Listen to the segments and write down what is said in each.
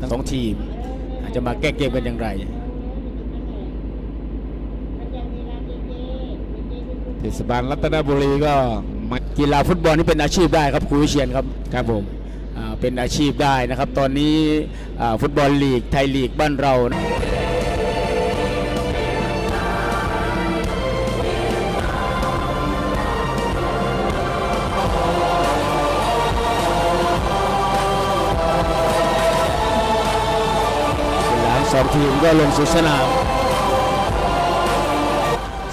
ทั้งสองทีม อาจจะมาแก้เกมกันอย่างไรเทศบาลรัตนบุรีก็มากีฬาฟุตบอลนี่เป็นอาชีพได้ครับครูวิเชียนครับครับผมอ่าเป็นอาชีพได้นะครับ ตอนนี้อ่าฟุตบอลลีกไทยลีกบ้านเรานะ องทีมก็ลงสู่สนาม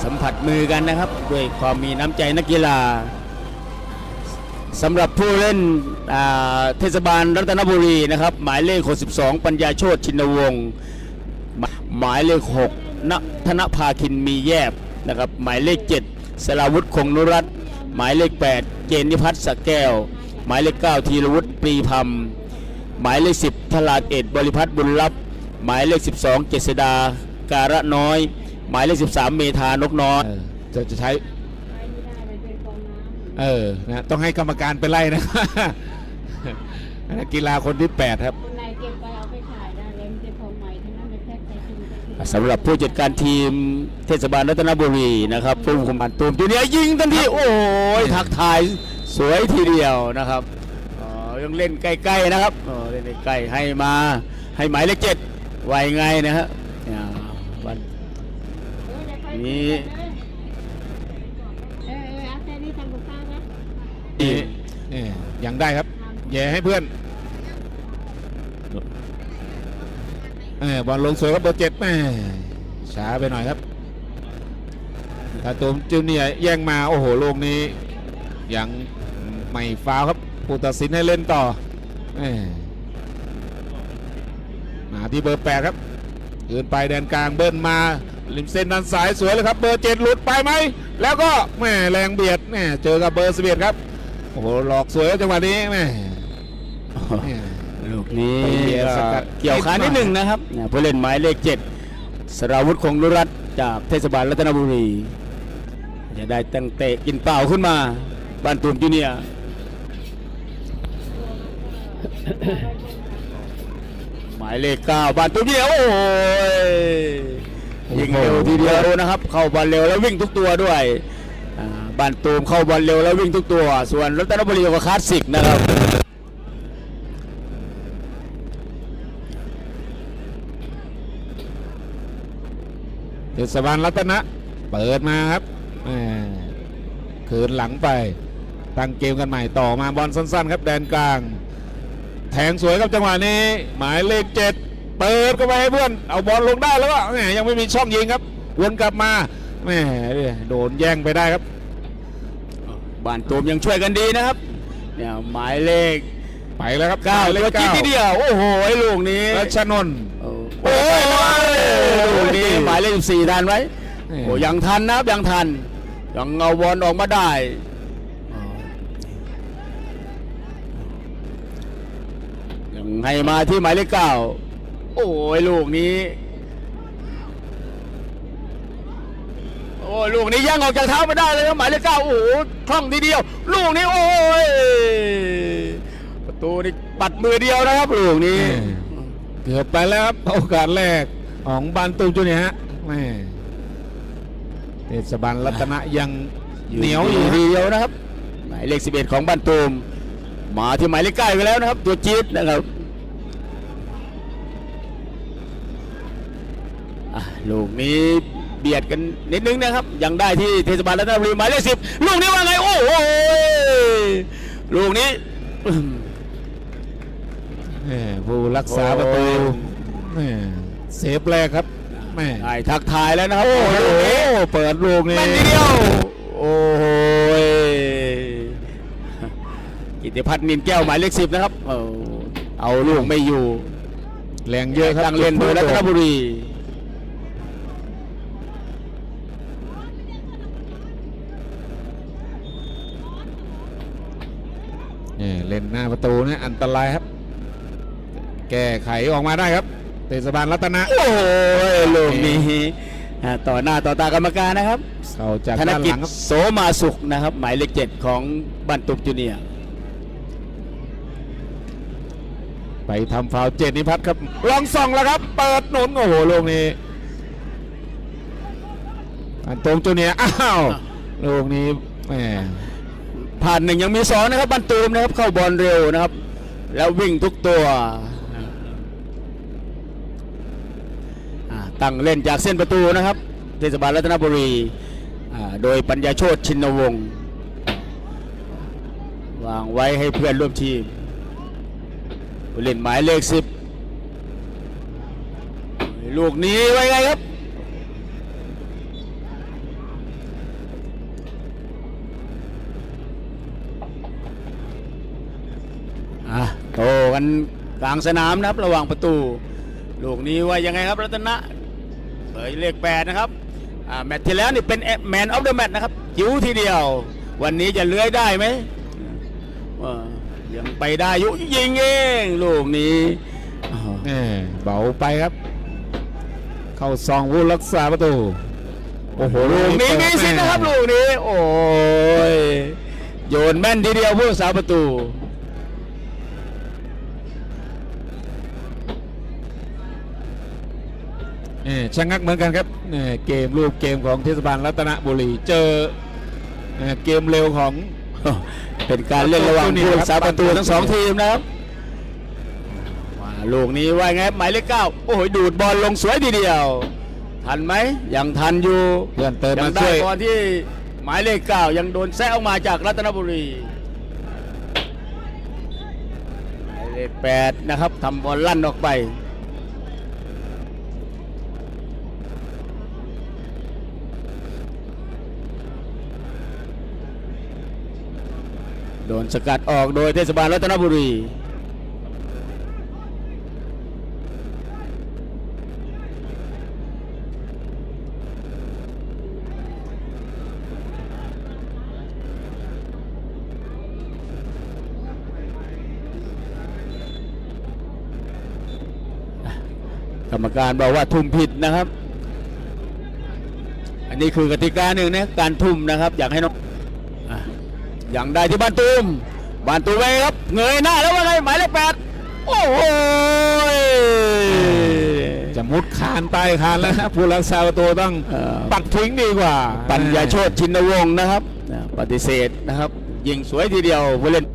สัมผัสมือกันนะครับ ด้วยความมีน้ำใจนักกีฬาสำหรับผู้เล่นเทศบาลรัตนบุรีนะครับ หมายเลข 62 ปัญญาโชตชินวงศ์หมายเลข 6ณธนภาคินมีแยบนะครับ หมายเลข 7สราวุฒิคงนุรัตน์หมายเลข 8เจนนิพัฒน์สแก้ว หมายเลข 9 ธีรวุฒิปรีพัมหมายเลข 10ทลาดเอ็ดบริพัตรบุญรับ หมายเลข 12 เจษดาการะน้อย หมายเลข 13 เมธานกน้อยเออจะจะใช้เออนะต้องให้กรรมการไปไล่นะ นักกีฬาคนที่ 8 ครับคนไหนเก็บไปเอาไปขายได้เลยมันจะของใหม่ทั้งนั้นไปแพ็คใส่ถุงไปทิ้งสำหรับผู้จัดการทีมเทศบาลรัตนบุรีนะครับผู้คุมการตูมจูเนียร์ยิงทันทีโอ้ยทักทายสวยทีเดียวนะครับอ๋อยังเล่นใกล้ๆนะครับอ๋อเล่นใกล้ๆให้มาให้หมายเลขเจ็ด ไวไงนะฮะวันเออเดี๋ยวค่อยนี้เออเออเอาแค่นี้ทำกับข้าวนะนี่นี่ยังได้ครับแย่ให้เพื่อนเออบอลลงสวยครับเบอร์เจ็ดแม่ช้าไปหน่อยครับถ้าตูมจูเนียร์แย่งมาโอ้โหลูกนี้ยังไม่ฟาวครับผู้ตัดสินให้เล่นต่อ ที่เบอร์แปดครับยืนไปแดนกลางเบิ้ลมาริมเส้นด้านซ้ายสวยเลยครับ เบอร์เจ็ดหลุดไปไหม แล้วก็แม่แรงเบียดแม่เจอกับเบอร์สิบเอ็ดครับ โอ้โหหลอกสวยครับจังหวะนี้แม่แม่ลูกนี้ไปเบียดสกัดเกี่ยวขานิดหนึ่งนะครับเนี่ยผู้เล่นหมายเลขเจ็ดสราวุฒิคงนุรัตน์จากเทศบาลรัตนบุรีจะได้ตั้งเตะกินเปล่าขึ้นมาบ้านตูมจูเนียร์ หมายเลขเก้าบานตัวเดียวโอ้ยยิงเร็วทีเดียวนะครับ เข้าบอลเร็วแล้ววิ่งทุกตัวด้วยอ่าบานตูมเข้าบอลเร็วแล้ววิ่งทุกตัว ส่วนรัตนบุรีก็คลาสสิกนะครับเทศบาลรัตนะเปิดมาครับคืนหลังไปตั้งเกมกันใหม่ต่อมาบอลสั้นๆ ครับแดนกลาง แทงสวยครับจังหวะนี้ หมายเลขเจ็ดเปิดเข้าไปให้เพื่อน เอาบอลลงได้แล้วก็แหมยังไม่มีช่องยิงครับวนกลับมาแหมโดนแย่งไปได้ครับบานตูมยังช่วยกันดีนะครับเนี่ยหมายเลขไปแล้วครับเก้าหมยเลเลขขจีเก้าทีเดียวโอ้โหลูกนี้รัชนนท์โอ้โอ้ยลูกนี้หมายเลขสี่ทันไหมแหม่โอ้ยังทันนะครับยังทันยังเอาบอลออกมาได้ยัง ให้มาที่หมายเลขเก้าโอ้ยลูกนี้ โอ้ยลูกนี้ย่างออกจากเท้าไปได้เลยครับหมายเลขเก้าโอ้โหคล่องทีเดียว ลูกนี้โอ้ยประตูนี่ปัดมือเดียวนะครับลูกนี้ เกือบไปแล้วครับโอกาสแรกของบานตูมจุเนี่ยฮะแม่เทศบาลรัตนะยังเหนียวอยู่ทีเดียวนะครับ หมายเลข 11 ของบ้านตูมมาที่หมายเลขเก้าไปแล้วนะครับ ตัวจี๊ดนะครับอะ ลูกนี้เบียดกันนิดนึงนะครับ ยังได้ที่เทศบาลรัตนบุรีหมายเลขสิบลูกนี้ว่าไงโอ้โหลูกนี้แม่ผู้รักษาประตูโอ้แม่เซฟแรกครับแม่ได้ทักทายแล้วนะครับโอ้โอ้โหโหเปิดลูกนี้แม่นทีเดียวโอ้โหกิติพัฒน์นินแก้วหมายเลขสิบนะครับเอาเอาลูกไม่อยู่ แรงเยอะครับตั้งเล่นโดยรัตนบุรี นี่เล่นหน้าประตูเนี่ยอันตรายครับ แก้ไขออกมาได้ครับเทศบาลรัตนะ โอ้ยลูกนี้อ่าต่อหน้าต่อตากรรมการนะครับเข้าจากธนด้านหกิจลังครับโสมาสุขนะครับ หมายเลขเจ็ดของบันตุกจูเนียร์ไปทำฟาวล์เจนิพัฒน์ครับลองส่องแล้วครับ เปิดหนุนโอ้โหลูกนี้อันตรงตัวเนี้ยอ้าวลูกนี้แหม ผ่านหนึ่งยังมีสองนะครับบันตูมนะครับเข้าบอลเร็วนะครับ แล้ววิ่งทุกตัวตั้งเล่นจากเส้นประตูนะครับเทศบาลรัตนบุรีโดยปัญญาโชตชินวงศ์วางไว้ให้เพื่อนร่วมทีมเล่นหมายเลขสิบลูกนี้ไว้ไงครับ อะโต กันกลางสนามนะครับระหว่างประตู ลูกนี้ว่ายังไงครับรัตนะเบอร์เลขแปดนะครับอ่าแมตช์ที่แล้วนี่เป็นแมนออฟเดอะแมตช์นะครับจิ๋วทีเดียว วันนี้จะเลื้อยได้ไหมเออยังไปได้อยุยิงเองลูกนี้อ้าวแหมเบาไปครับ เข้าซองผู้รักษาประตูโอ้โหลูกนี้มีสิทธิ์นะครับลูกนี้ โอ้ยโยนแม่นทีเดียวผู้รักษาประตู เอ่ ชะงักเหมือนกันครับเเกมรูปเกมของเทศบาลรัตนบุรีเจอเอเกมเร็วของเป็นการเล่นระหว่างผู้รักษาประตูทั้งสองทีมนะครับลูกนี้ว่าไงหมายเลขเก้าโอ้โหดูดบอลลงสวยทีเดียว ทันไหมยังทันอยู่เพื่อนเติมยัมาได้ช่วยก่อนที่หมายเลขเก้ายังโดนแซะออกมาจากรัตนบุรีหมายเลขแปดนะครับทำบอลลั่นออกไป โดนสกัดออกโดยเทศบาลรัตนบุรี กรรมการบอกว่าทุ่มผิดนะครับ อันนี้คือกติกาหนึ่งนะการทุ่มนะครับ อยากให้น้อง ย่างได้ที่บ้านตูมบ้านตูมไปครับเงยหน้าแล้วว่าไงหมายเลขแปดโอ้โหจะมุดคานใต้คานแล้วนะผู้รักษาประตูต้องเอ่อปัดทิ้งดีกว่า ปัญญาโชตชินวงศ์นะครับอะปฏิเสธนะครับ ยิงสวยทีเดียวผู้เล่น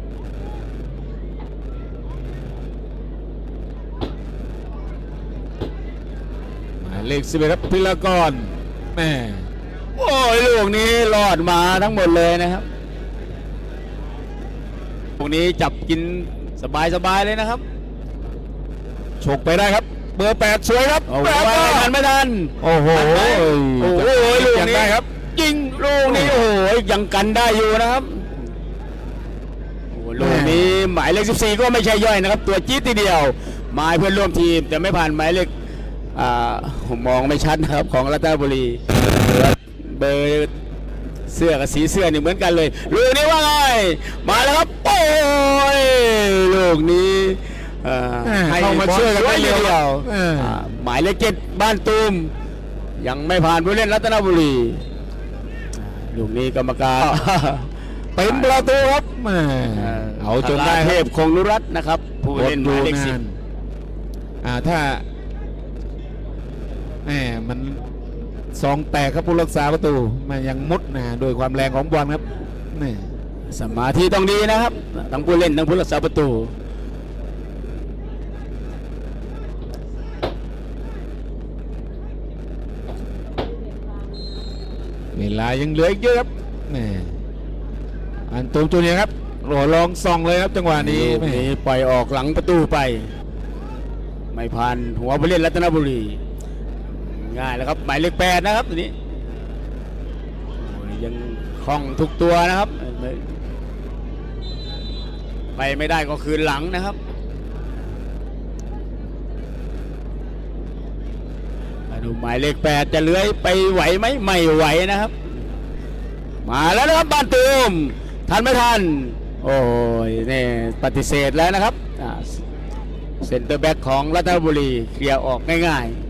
หมายเลขสิบเอ็ดครับพิลากรแม่โอ้ยลูกนี้รอดมาทั้งหมดเลยนะครับ ลูกนี้จับกินสบายๆเลยนะครับฉกไปได้ครับ เบอร์แปดสวยครับโอ้โหแปดไม่ทันไม่ทันโอ้โหโอ้โหลูกยังนี้ได้ครับยิงลูกนี้โอ้โหยังกันได้อยู่นะครับโอ้โหลูกนี้หมายเลข14 ก็ไม่ใช่ย่อยนะครับ ตัวจี๊ดทีเดียวหมายเพื่อนร่วมทีม แต่ไม่ผ่านหมายเลขอ่าผมมองไม่ชัดนะครับของรัตนบุรีเบอร์ เสื้อกับสีเสื้อนี่เหมือนกันเลยลูกนี้ว่าไงมาแล้วครับโอ้ยลูกนี้อ่าแม่ให้เข้ามาช่วยกันบอลสได้ทีเร็วเดียวเอออ่าหมายเลขเจ็ดบ้านตูมยังไม่ผ่านผู้เล่นรัตนบุรีลูกนี้กรรมการเป็นประตูครับแม่เอาจนได้เทคพรับคงนุรัตน์นะครับ ผู้เล่นหมายเลขสิบอ่าถ้าแหมมัน ซองแตกครับผู้รักษาประตูมันยังมุดนะโดยความแรงของบอลครับนี่สมาธิต้องดีนะครับทั้งผู้เล่นทั้งผู้รักษาประตูเวลายังเหลืออีกเยอะครับแหมอันตูมตัวเนี้ยครับโหลองส่องเลยครับจังหวะนี้ลูกแหม่นี้ปล่อยออกหลังประตูไป ไม่ผ่านหัวผู้เล่นรัตนบุรี ง่ายแล้วครับหมายเลขแปดนะครับตัวนี้ยังคล่องทุกตัวนะครับ ไปไม่ได้ก็คืนหลังนะครับดูหมายเลขแปดจะเลื้อยไปไหวไหมไม่ไหวนะครับ มาแล้วนะครับบ้านตูมทันไม่ทัน โอ้ยนี่ปฏิเสธแล้วนะครับเซ็นเตอร์แบ็กของรัตนบุรีเคลียร์ออกง่ายๆ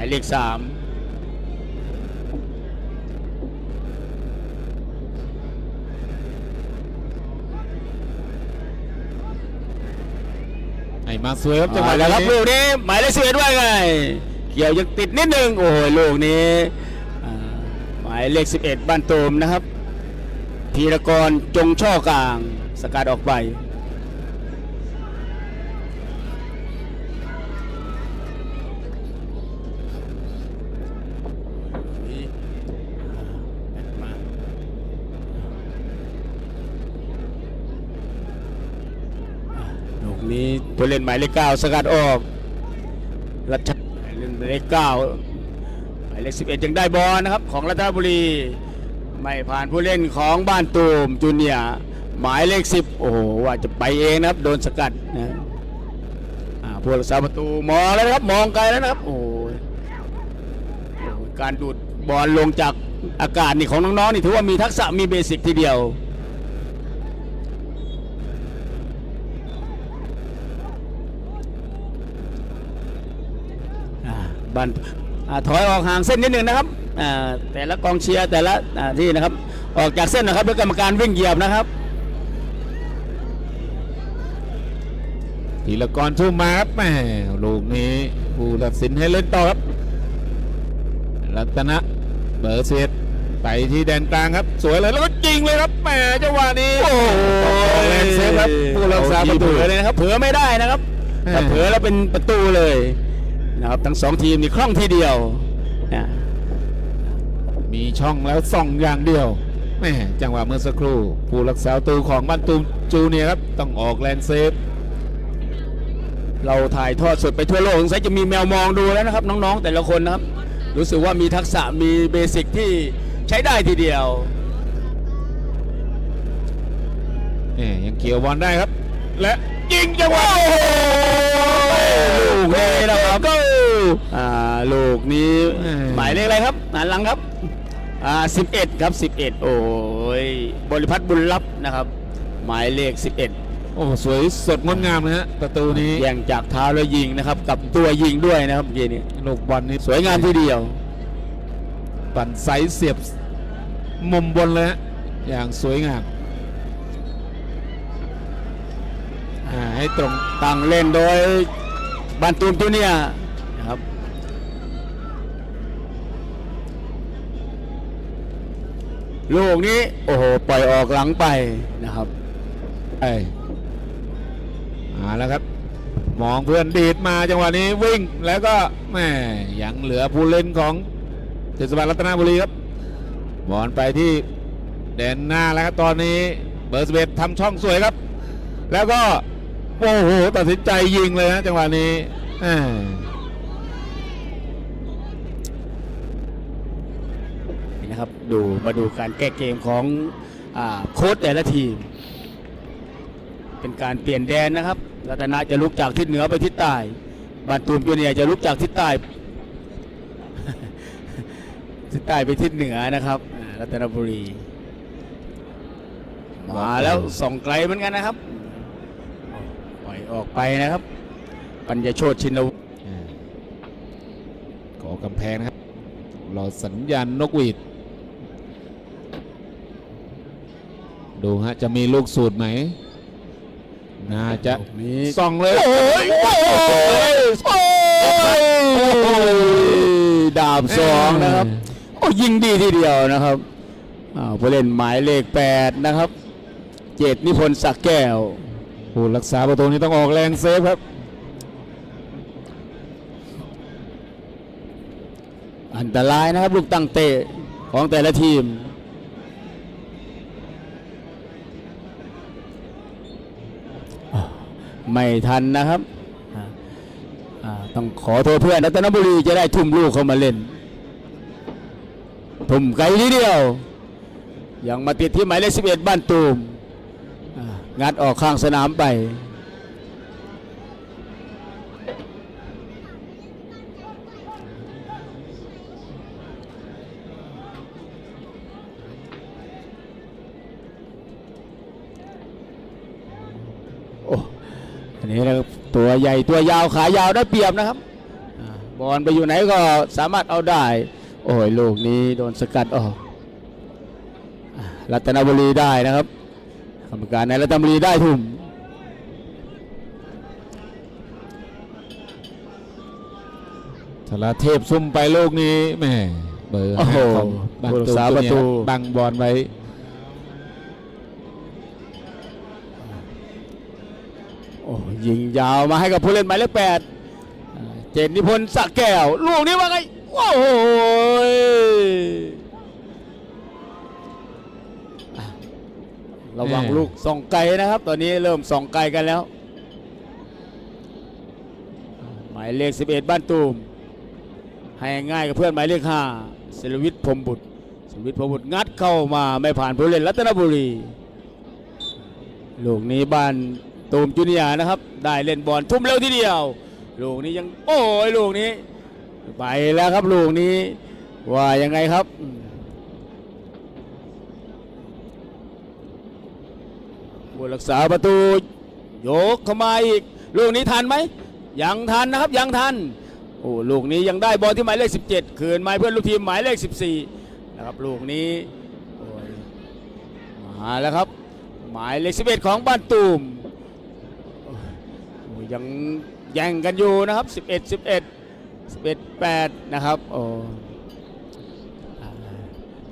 ายเลขสามให้มาสวยครับจังหวะมาแล้วครับนี้ลูกนี้หมายเลขสิบเอ็ดว่าไง เกี่ยวยังติดนิดนึงโอ้ยลูกนี้อ่าหมายเลขสิบเอ็ดบ้านตูมนะครับธีรกรจงช่อกลาง สกัดออกไป ลูกนี้ตัวเล่นหมายเลขเก้าสกัดออกรัชหมายเลขเก้าหมายเลขสิบเอ็ดยังได้บอลนะครับของรัตนบุรี ไม่ผ่านผู้เล่นของบ้านตูมจูเนียหมายเลขสิบโอ้โหว่าจะไปเองนะครับโดนสกัดนะผู้รักษาประตูมองแล้วนะครับมองไกลแล้วนะครับโอ้โอ้ยการดูดบอลลงจากอากาศนี่ของน้องๆนี่ถือว่ามีทักษะมีเบสิกทีเดียว อ่า บันอ่าถอยออกห่างเส้นนิดหนึ่งนะครับอ่าแต่ละกองเชียร์แต่ละอ่าที่นะครับ ออกจากเส้นนะครับด้วยกรรมการวิ่งเหยียบนะครับธีรกรทุ่มมาครับแหม่ลูกนี้ผู้ตัดสินให้เล่นต่อครับ รัตนะเบอร์เซตไปที่แดนกลางครับ สวยเลยแล้วก็จริงเลยครับแหมจังหวะนี้โอ้แรงเซฟครับผู้รักษาประตูเผลอเลยนะครับเผลอไม่ได้นะครับถ้าเออเผลอแล้วเป็นประตูเลย นะครับทั้งสองทีมนี่คล่องทีเดียวนะมีช่องแล้วส่องอย่างเดียวแม่จังหวะเมื่อสักครู่ ผู้รักษาตูของบ้านตูมจูเนี่ยครับ ต้องออกแลนเซฟ เราถ่ายทอดสดไปทั่วโลกสงสัยจะมีแมวมองดูแล้วนะครับ น้องๆ แต่ละคนนะครับ รู้สึกว่ามีทักษะมีเบสิกที่ใช้ได้ทีเดียวแหม่ยังเกี่ยวบอลได้ครับ และยิงจังหวะ ลูกนี้นะครับ อ่าลูกนี้หมายเลขอะไรครับหันหลังครับ อ่า11 ครับ 11 โอ้ยบริพัตรบุญรับนะครับ หมายเลข 11 โอ้สวยสดงดงามเลยฮะประตูนี้แย่งจากเท้าแล้วยิงนะครับ กับตัวยิงด้วยนะครับเมื่อกี้นี้ลูกบอลนี้สวยงามทีเดียว ปั่นไซส์เสียบมุมบนเลยฮะอย่างสวยงามอ่าให้ตรง ตั้งเล่นโดย บันตูมตัวเนียนะครับลูกนี้โอ้โหปล่อยออกหลังไปนะครับไปมาแล้วครับ มองเพื่อนดีดมาจังหวะนี้วิ่งแล้วก็แหม่ยังเหลือผู้เล่นของเทศบาลรัตนบุรีครับบอลไปที่แดนหน้าแล้วครับตอนนี้เบอร์สเบททำช่องสวยครับ แล้วก็ โอ้โหตัดสินใจยิงเลยนะจังหวะนี้แหม่นี่นะครับดูมาดูการแก้เกมของอาโค้ชแต่ละทีม เป็นการเปลี่ยนแดนนะครับรัตนะจะลุกจากทิศเหนือไปทิศใต้บานตูมจูเนียร์จะลุกจากทิศใต้ทิศใต้ไปทิศเหนือนะครับอ่ารัตนบุรี มาแล้วส่องไกลเหมือนกันนะครับปล่ อยออกไปนะครับ ปัญญาโชตชินวุฒิอ่าก่อกำแพงนะครับ รอสัญญาณนกหวีด ดูฮะ จะมีลูกสูตรไหม น่าจะลูกนี้ส่องเลยโอ้ยโอ้ยโอ้ยดาบสองนะครับ โอ้ยิงดีทีเดียวนะครับอ่าผู้เล่นหมายเลขแปดนะครับ เจตนิพนธ์ศักดิ์แก้ว ผู้รักษาประตูนี้ต้องออกแรงเซฟครับ อันตรายนะครับลูกตั้งเตะของแต่ละทีมไม่ทันนะครับต้องขอโทษเพื่อนรัตนบุรีจะได้ทุ่มลูกเข้ามาเล่น ทุ่มไกลทีเดียว ยังมาติดที่หมายเลข11 บ้านตูม งัดออกข้างสนามไป โอ้อันนี้นะครับตัวใหญ่ตัวยาวขายาวได้เปรียบนะครับอบอลไปอยู่ไหนก็สามารถเอาได้ โอ้ยลูกนี้โดนสกัดออกรัตนบุรีได้นะครับ กรรมการในรัตมรีได้ทุ่มธราเทพซุ่มไปลูกนี้แม่เบอร์โอ้โหบังตัวประตูบังบอลไว้โอ้ยิงยาวมาให้กับผู้เล่นหมายเลขแปดเจนนิพนธ์สะแก้ว ลูกนี้ว่าไง โอ้โห ระวังลูกส่องไกลนะครับ ตอนนี้เริ่มส่องไกลกันแล้ว หมายเลข 11 บ้านตูม ให้ง่ายกับเพื่อนหมายเลข5ศิลวิทย์พรมบุตรศิลวิทย์พรมบุตรงัดเข้ามาไม่ผ่านผู้เล่นรัตนบุรี ลูกนี้บ้านตูมจุนิยานะครับ ได้เล่นบอลทุ่มเร็วทีเดียว ลูกนี้ยังโอ้ยลูกนี้ ไปแล้วครับลูกนี้ว่ายังไงครับอืม ผู้รักษาประตูโยกเข้ามาอีก ลูกนี้ทันไหมยังทันนะครับยังทันโอ้ลูกนี้ยังได้บอลที่หมายเลข 17 คืนมาเพื่อนลูกทีมหมายเลข 14 นะครับลูกนี้มาแล้วครับ หมายเลข 11 ของบ้านตูมยังแย่งกันอยู่นะครับ 11 11 11 8 นะครับโอ้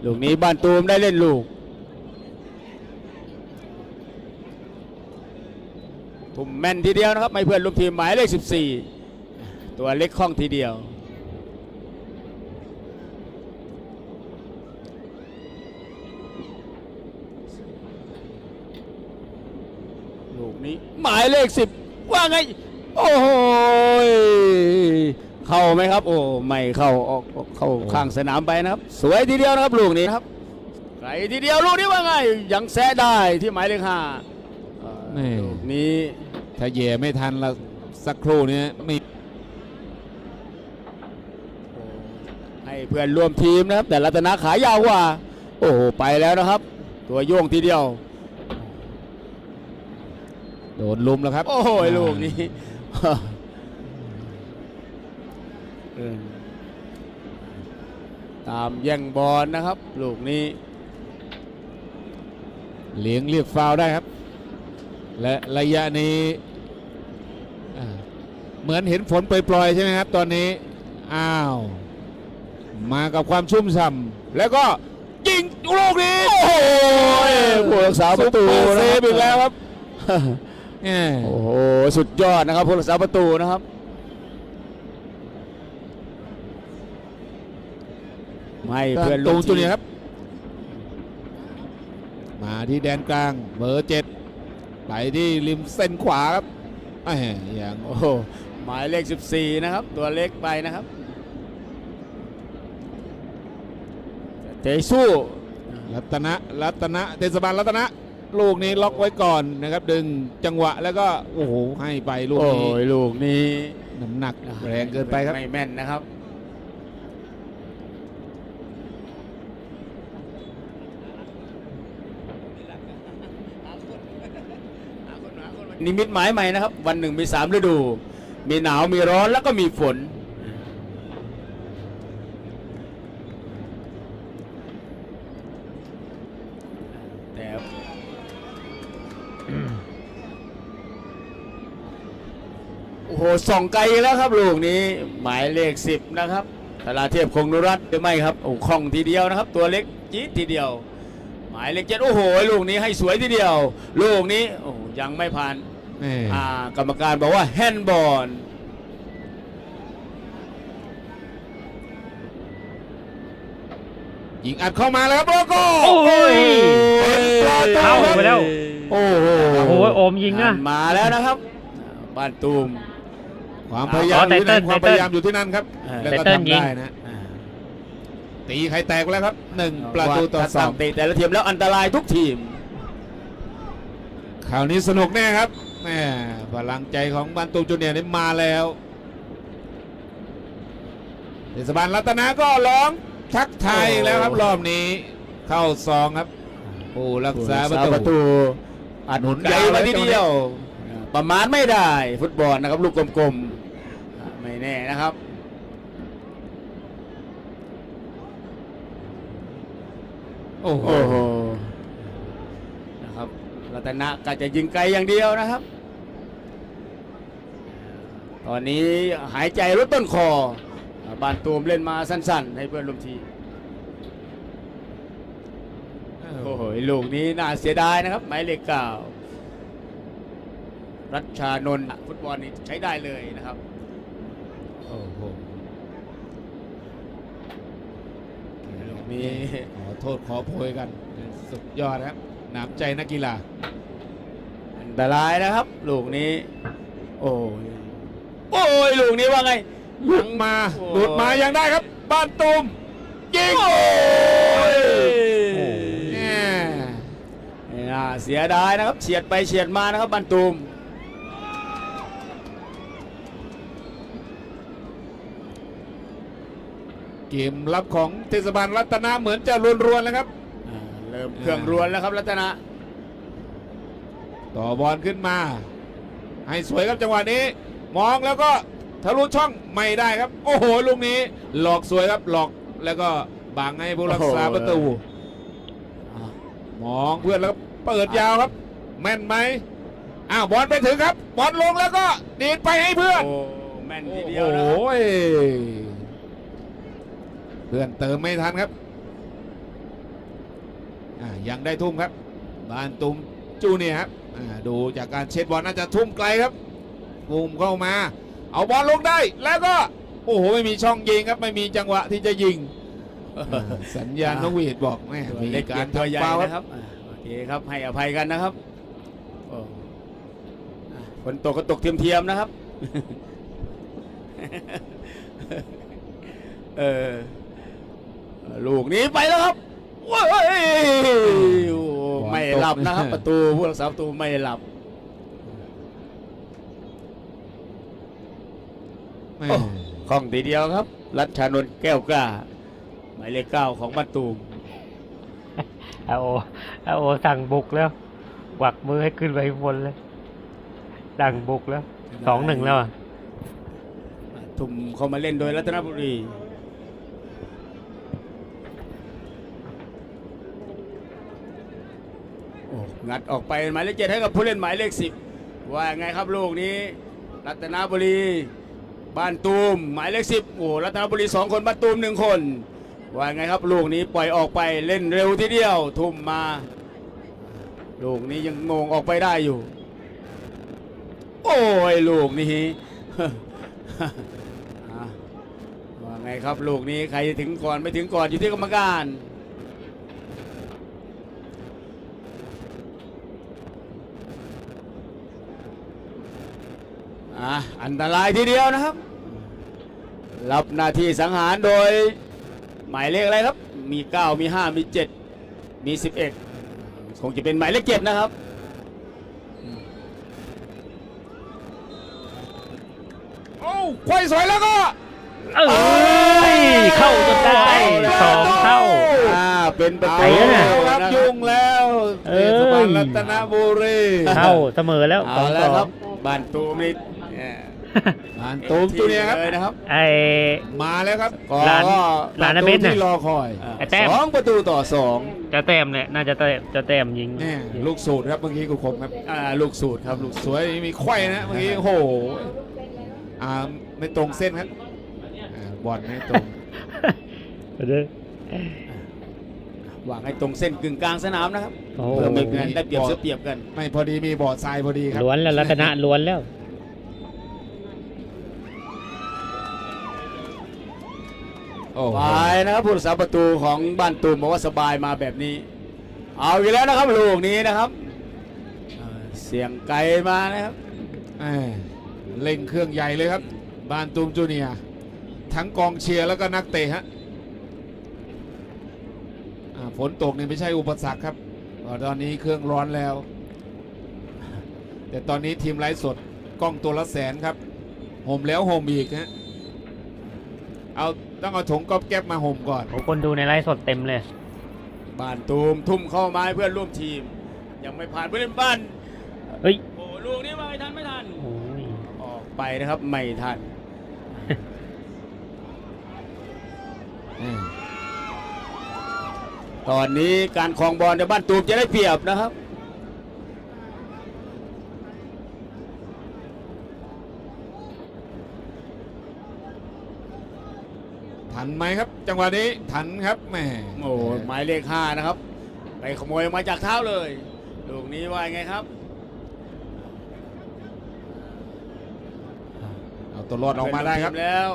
ลูกนี้บ้านตูมได้เล่นลูก ทุ่มแม่นทีเดียวนะครับ ไม่เพื่อนลูกทีมหมายเลข 14 ตัวเล็กข้องทีเดียว ลูกนี้หมายเลข 10 ว่าไง โอ้โหยเข้าไหมครับ โอ้ไม่เข้าออกออกเข้าข้างสนามไปนะครับ สวยทีเดียวนะครับลูกนี้นะครับไกลทีเดียวลูกนี้ว่าไง ยังแซะได้ที่หมายเลขห้าเอ่อนี่ลูกนี้ ถ้าแย่ไม่ทันละสักครู่นี้ไม่ให้เพื่อนร่วมทีมนะครับ แต่รัตนาขายาวกว่า โอ้โห ไปแล้วนะครับ ตัวโยงทีเดียว โดนลุมแล้วครับ โอ้โหลูกนี้เออตามแย่งบอลนะครับ ลูกนี้เหลียงเรียกฟาวล์ได้ครับ และระยะนี้อ่า เหมือนเห็นฝนปล่อยๆใช่ไหมครับ ตอนนี้ อ้าว มากับความชุ่มฉ่ำแล้วก็ยิงลูกนี้โอ้โหผู้รักษาประตูซุปเปอร์เซฟนะครับอีกแล้วครับแหม่โอ้โหสุดยอดนะครับผู้รักษาประตูนะครับ ไม่เพื่อนตูร่วงมตัวทีนี้มครับ มาที่แดนกลางเบอร์เจ็ดไปที่ริมเส้นขวาครับแหม่อย่างโอ้โห หมายเลข 14 นะครับ ตัวเล็กไปนะครับเตะสู้รัตนะรัตนะเทศบาลรัตนะลูกนี้ล็อกไว้ก่อนนะครับ ดึงจังหวะแล้วก็โอ้โหให้ไปลูกโอ้นี้ยลูกนี้น้ำหนักแรงเกินไปครับ ไม่แม่นนะครับ นิมิตหมายใหม่นะครับ วันหนึ่งมีสามฤดู มีหนาวมีร้อนแล้วก็มีฝน แต่โอ้โหส่องไกลแล้วครับลูกนี้ หมายเลขสิบนะครับธราเทพคงนุรัตน์หรือไม่ครับโอ้คล่องทีเดียวนะครับ ตัวเล็กจี๊ดทีเดียว หมายเลขเจ็ดโอ้โห ลูกนี้ให้สวยทีเดียว ลูกนี้โอ้ยังไม่ผ่าน อ่ากรรมการบอกว่าแฮนด์บอลยิงอัดเข้ามาแล้วครับโลโก้โอ้ยเข้าไปแล้ว โอ้โหโอ้โหโอมยิงนะมาแล้วนะครับบ้านตูมความพยายามอ๋ออยู่ที่นั่นไตเติ้ลความไตเติ้ลพยายามอยู่ที่นั่นครับอ่าแล้วก็ไตเติ้ลทำยิงได้นะตีไข่แตกไปแล้วครับหนึ่งประตูต่อสองเตะแต่ละทีมแล้วอันตรายทุกทีม ข่าวนี้สนุกแน่ครับ แหม่พลังใจของบันตูมจูเนียร์นี่มาแล้วเทศบาลรัตนะก็ร้องทักทายอีกแล้วครับรอบนี้ เข้าซองครับผู้รักษาประตูประตูอัดหนุนไกลยาวมาเลยทีตรงนี้เดียว ประมาณไม่ได้ ฟุตบอลนะครับ ลูกกลมๆ ไม่แน่นะครับโอ้โหโอ้โหนะครับรัตนะก็จะยิงไกลอย่างเดียวนะครับ ตอนนี้หายใจลดต้นคออ่าบ้านตูมเล่นมาสั้นๆ ให้เพื่อนร่วมทีมโอ้โหลูกนี้น่าเสียดายนะครับ หมายเลขเก้ารัชชานนท์ฟุตบอลนี่ใช้ได้เลยนะครับโอ้โหลูกนี้ขอโทษขอโพยกัน สุดยอดครับหนามใจนักกีฬาอันตรายนะครับ ลูกนี้ โอ้ย โอ้ยลูกนี้ว่าไงหลุดมาโอ้หลุดมายังได้ครับ บ้านตูมยิงโอ้ยแหม่น่าเสียดายนะครับเฉียดไปเฉียดมานะครับบันตูมเกมรับของเทศบาลรัตนะเหมือนจะรวนๆแล้วครับอ่าเริ่มเครื่องรวนแล้วครับรัตนะต่อบอลขึ้นมา ให้สวยครับจังหวะนี้ มองแล้วก็ทะลุช่องไม่ได้ครับ โอ้โหลูกนี้หลอกสวยครับหลอกแล้วก็บังให้ผู้รักษาประตูอ่ามองเพื่อนแล้วก็เปิดยาวครับ แม่นไหมอ้าวบอลไปถึงครับ บอลลงแล้วก็ดีดไปให้เพื่อนโอ้แม่นโอ้ทีโหเดียวนะครับเพื่อนเติมไม่ทันครับอ่ายังได้ทุ่มครับ บานตุมจูเนียร์ครับอ่าดูจากการเช็ดบอลน่าจะทุ่มไกลครับ มุมเข้ามา เอาบอลลงได้แล้วก็ โอ้โห ไม่มีช่องยิงครับ ไม่มีจังหวะที่จะยิงอ่าสัญญาณนกหวีดบอกแม่ตัวมีเล็กกาเกิรนตัวใหญ่ทำฟาวล์นะครับอ่าโอเคครับให้อภัยกันนะครับโอ้อะฝนตกก็ตกเทียมๆนะครับเออลูกนี้ไปแล้วครับว้ายโอ้ไม่หลับนะครับ ประตูผู้รักษาประตูไม่หลับ แม่ โอ้ คล่องทีเดียวครับ รัชชานนท์แก้วกล้า หมายเลขเก้าของบันตูมอาโออาโอสั่งบุกแล้วกวักมือให้ขึ้นไปบนเลยดังบุกแล้วสองหนึ่งแล้วอะทุ่มเข้ามาเล่นโดยรัตนบุรีโอ้งัดออกไปหมายเลขเจ็ดให้กับผู้เล่นหมายเลขสิบว่าไงครับลูกนี้ รัตนบุรี บ้านตูมหมายเลขสิบโอ้รัตนบุรีสองคนบ้านตูมหนึ่งคน ว่าไงครับลูกนี้ปล่อยออกไปเล่นเร็วทีเดียว ทุ่มมา ลูกนี้ยังงงออกไปได้อยู่ โอ้ยลูกนี้ว่าไงครับลูกนี้ใครจะถึงก่อนไม่ถึงก่อนอยู่ที่กรรมการ อะอันตรายทีเดียวนะครับ รับหน้าที่สังหารโดย หมายเลขอะไรครับ มี 9 มี 5 มี 7 มี 11 คงจะเป็นหมายเลขเจ็ดนะครับโอ้ควายสวยแล้วก็ เอ้ยเข้าจนได้สองเข้าอ่า เป็นประไปตูแล้วน่ะครับนะครับยุ่งแล้วเอ้เทยศบาลรัตนบุรี เข้าเสมอแล้วสเอาองแล้สวอครัง บบ้านตูมนี่ เนี่ยบานตูมจูเนียร์ครับ เลยนะครับ ไอ้ มาแล้วครับก็หลานก็หลานอาเบสน่ะที่รอคอยอ่าไอ้แต้ม สองประตูต่อสองจะแต้มเนี่ยน่าจะแต้มจะแต้มยิงแน่ลูกสูตรครับเมื่อกี้กูคมครับอ่าลูกสูตรครับลูกสวยมีไขว้นะเมื่อกี้โอ้โหอ่าไม่ตรงเส้นครับอ่าบอลไม่ตรง เด้อวางให้ตรงเส้นกึ่งกลางสนามนะครับโอ้เพื่อไม่โหได้เปรียบเสียเปรียบกัน ไม่พอดีมีบอร์ดทรายพอดีครับล้วนแล้วรัตนะล้วนแล้ว โอ้โห ไปนะครับผู้รักษาประตูของบ้านตูมบอกว่าสบายมาแบบนี้ เอาอีกแล้วนะครับลูกนี้นะครับเอ่อเสียงไกลมานะครับ แหม่เล่งเครื่องใหญ่เลยครับ บานตูมจูเนียร์ทั้งกองเชียร์แล้วก็นักเตะฮะอ่าฝนตกนี่ไม่ใช่อุปสรรคครับเพราะตอนนี้เครื่องร้อนแล้ว แต่ตอนนี้ทีมไลฟ์สดกล้องตัวละแสนครับห่มแล้วห่มอีกฮะเอา ต้องเอาถุงก๊อบแก๊บมาห่มก่อน โอ้คนดูในไลฟ์สดเต็มเลย บ้านตูมทุ่มเข้ามาให้เพื่อนร่วมทีม ยังไม่ผ่านผู้เล่นบ้านเฮ้ย โอ้ลูกนี้มาไม่ทันไม่ทัน โอ้ยออกไปนะครับไม่ทันอืมตอนนี้การครองบอลในบ้านตูมจะได้เปรียบนะครับ ทันไหมครับ จังหวะนี้ทันครับแหม่โอ้หมายเลขห้านะครับ ไปขโมยมาจากเท้าเลยลูกนี้ว่าไงครับ เอาตัวรอดออกมาได้ครับเป็นลูกทีแล้ว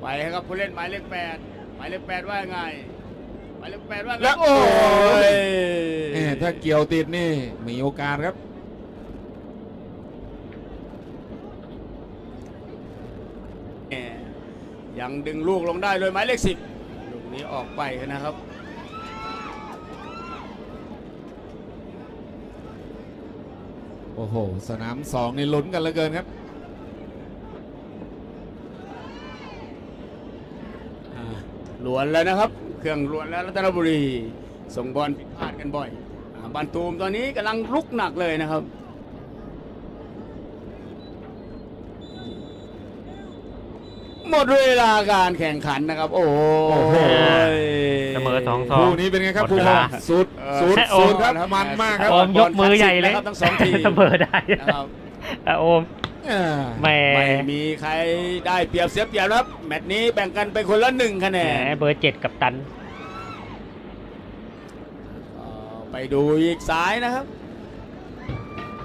ไปครับผู้เล่นหมายเลขแปดหมายเลขแปดว่าไงหมายเลขแปดว่าไงแล้วโอ้ยแหม่ถ้าเกี่ยวติดนี่มีโอกาสครับ แหม่ ยังดึงลูกลงได้เลยหมายเลขสิบลูกนี้ออกไปนะครับ โอ้โห สนามสองนี่ลุ้นกันเหลือเกินครับอ่าล้วนแล้วนะครับ เครื่องล้วนแล้วรัตนบุรี ส่งบอลผิดพลาดกันบ่อยอ่าบันตูมตอนนี้กำลังลุกหนักเลยนะครับ หมดเวลาการแข่งขันนะครับ โอ้โอ้โหยเสมอสองสอง คู่นี้เป็นไงครับหมดคู่เวชลามสุดเออสุดโอ้สุดครับมันมากครับ โอมยกมือใหญ่เลยนะครับทั้งสองทีม เสมอได้นะครับอะโอม อ่าแหม่ไม่มีใครได้เปรียบเสียเปรียบนะครับแมตช์นี้แบ่งกันไปคนละหนึ่งคะแนแหมนเบอร์เจ็ดกับตัน เอ่อไปดูอีกสายนะครับ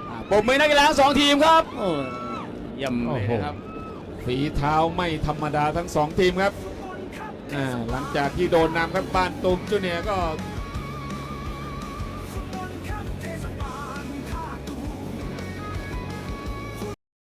อ่าปมมือนักกีฬาทั้งสองทีมครับโอ้ยเยี่ยมเลยนะครับ ฝีเท้าไม่ธรรมดาทั้งสองทีมครับหลังจากที่โดนนำครับบ้านตุมจูเนียก็